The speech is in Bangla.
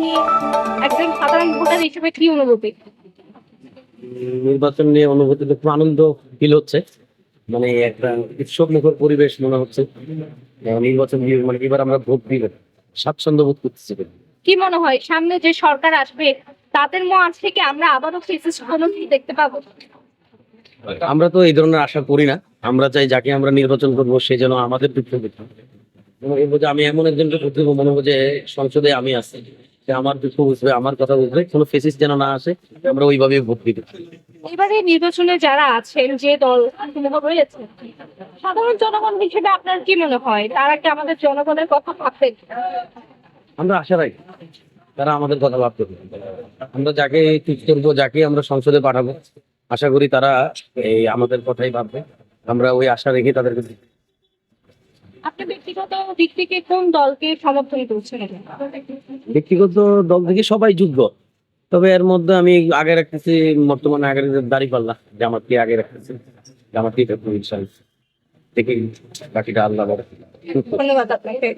নিয়ে একজন সাধারণ ভোটার হিসেবে কি অনুভূতি? নির্বাচন নিয়ে অনুভূতি খুব আনন্দ ফিল হচ্ছে। মানে একটা উৎসব মুখর পরিবেশ মনে হচ্ছে। নির্বাচন দিয়ে মানে এবার আমরা ভোট দিব। স্বাচ্ছন্দ্য বোধ করতেছি কি মনে হয় সামনে যে সরকার আসবে তাদের মাঝ থেকে আমরা আবারও ফেসিস কোনো দেখতে পাবো? আমরা তো এই ধরনের আশা করি না। আমরা চাই যাকে আমরা নির্বাচন করব সে যেন আমাদের বোঝে আমি এমন একজনকে ভোট দেবো মনে হবে যে সংসদে আমি আছি। আমার দুঃখ বুঝবে আমার কথা বুঝবে কোনো ফেসিস যেন না আসে আমরা ওইভাবে ভোট দিব এবারে নির্বাচনে যারা আছেন যে দল রয়েছে সাধারণ জনগণ হিসেবে আপনার কি মনে হয়? তারা কি আমাদের জনগণের কথা ভাববেন আমরা আশা রাখি তারা আমাদের কথা ভাবতে আমরা যাকে ঠিক করব যাকে আমরা সংসদে পাঠাবো আশা করি তারা এই আমাদের কথাই ভাববে। আমরা ওই আশা রেখে তাদেরকে। আপনি ব্যক্তিগত দিক থেকে কোন দলকে সমর্থন করছেন? ব্যক্তিগত দল থেকে সবাই যোগ্য তবে এর মধ্যে আমি আগে রাখতেছি বর্তমানে আগে দাঁড়ি পাল্লা জামাতকে আগে রাখতেছি জামাতকে দেখি বাকিটা আল্লাহ ধন্যবাদ আপনাকে।